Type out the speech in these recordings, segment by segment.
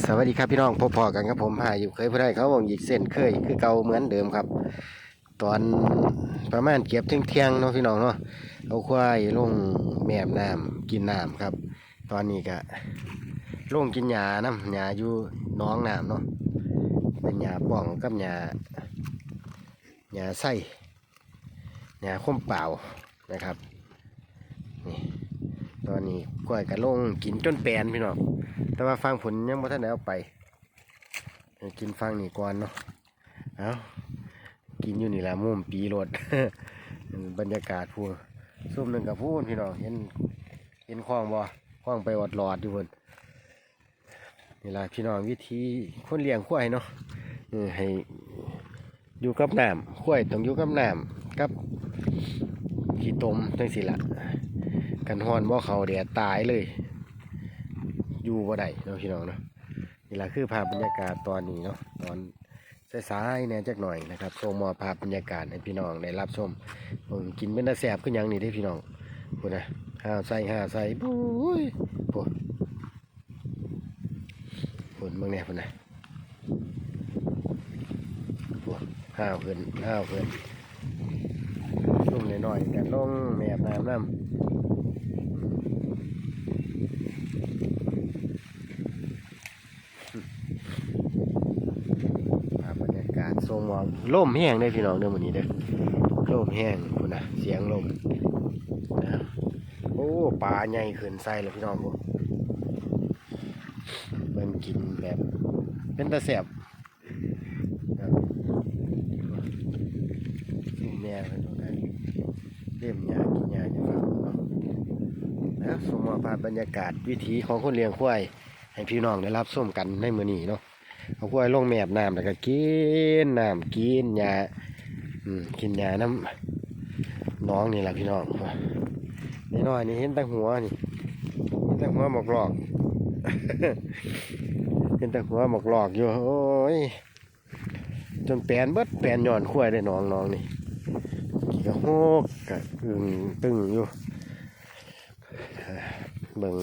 สวัสดีครับพี่น้องพบพอกันครับผมพาอยู่เคยผู้ใดเขาวงหยิกเส้นเคยคือเก่าเหมือนเดิมครับ ตอนประมาณเก็บเที่ยงเที่ยงเนาะพี่น้องเนาะเอาควายลงแมบน้ำกินน้ำครับ ตอนนี้ก็ลงกินหญ้าน้ำหญ้าอยู่น้องน้ำเนาะเป็นหญ้าป่องกับหญ้าหญ้าไส้หญ้าข้มเปล่านะครับ อนนี้กล้วยก็ลงกินจนแปลนพี่น้องแต่ว่าฟังผลยังบ่ทันได้เอาไปกินฟังนี่ก่อนเนาะเอากินอยู่นี่แหละมุมปีรถบรรยากาศพูนซุ่มหนึ่งกับพูนพี่น้องเห็นเห็นคลองบ่คลองไปอดหลอดอยู่พุ่นนี่ละพี่น้องวิธีคนเลี้ยงควายเนาะให้อยู่กับน้ำควายต้องอยู่กับน้ำกับขี้ตมจังสิละ กันฮ้อนบ่เขาแดดตายเลย อยู่บ่ได้เนาะพี่น้องเนาะนี่แหละคือภาพบรรยากาศตอนนี้เนาะตอนสายๆเนี่ยจักหน่อยนะครับโชว์มอภาพบรรยากาศให้พี่น้องได้รับชมผมกินเป็นตาแสบขึ้นยังนี่ได้พี่น้องพูดนะห้าวใส่ห้าวใส่ปุ้ยพูดพูดเมื่อไงพูดนะพูดห้าวขึ้นห้าวขึ้นลุ่มหน่อยๆกันลงแมบน้ำน้ำ ภาพบร รยากาศทรงมองล่มแห้งได้พี่น้องเด้อวันนี้เด้อล่มแห้งคุณนะเสียงลมนะโอ้ปลาใหญ่ขึ้นใส่เลยพี่น้องผมเบิ่งกินแบบ เป็นตาแสบครับแม่เป็นตรงนั้นเล่มยากินยาจะฟังเนาะนะสมมติภาพบรรยากาศวิถีของคนเลี้ยงควายให้พี่น้องได้รับชมกันในมือนี้เนาะ เอากล้วยลงแมบน้ำแล้วก็กินน้ำกินยาอืมกินยาน้ำน้องนี่แหละพี่น้องนี่น้อยนี่เห็นแต่หัวนี่เห็นแต่หัวหมกหลอกเห็นแต่หัวหมกหลอกอยู่โอ้ยจนแปนเบิดแปนย้อนขั้วยได้น้องน้องนี่กี่กระโฮกกะอึงตึงอยู่เบิ่ง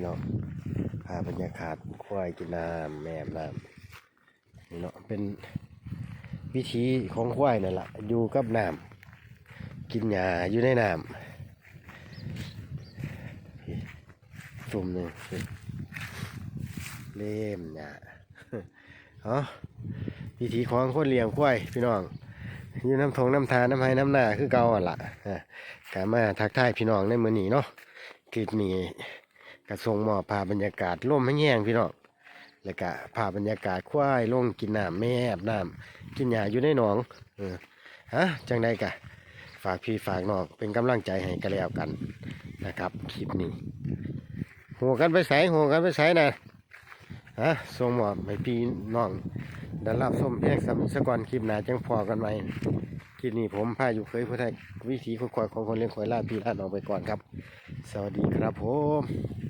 พี่น้องพาบรรยากาศควายกินน้ำแม่น้ำนี่เนาะเป็นวิธีของควายนั่นแหละอยู่กับน้ำกินหญ้าอยู่ในน้ำพี่ตุ่มหนึ่งเล่มหญ้าเอาวิธีของคนเลี้ยงควายพี่น้องอยู่น้ำทงน้ำทานน้ำไห้น้ำหน้าคือเก่าอะล่ะอะการมาทักทายพี่น้องในมือนี้เนาะคลิปนี้ กระทรงหมอบภาพบรรยากาศร่มไม่แห้งพี่น้องแล้วก็ภาพบรรยากาศควายลงกินน้ำแม่อาบน้ำกินหญ้าอยู่ในหนองเออฮะจังใดกะ ฝากพี่ฝากน้องเป็นกำลังใจให้กันแล้วกันนะครับคลิปนี้หัวกันไปใส่หัวกันไปใส่นะฮะทรงหมอบให้พี่น้องได้รับชมเพียงสำสกอนคลิปหน้าจังพอกันไหมคลิปนี้ผมพาอยู่เคยผู้ไทยวิธีคุยควายของคนเลี้ยงควายล่าพี่ล่าน้องไปก่อนครับ สวัสดีครับผม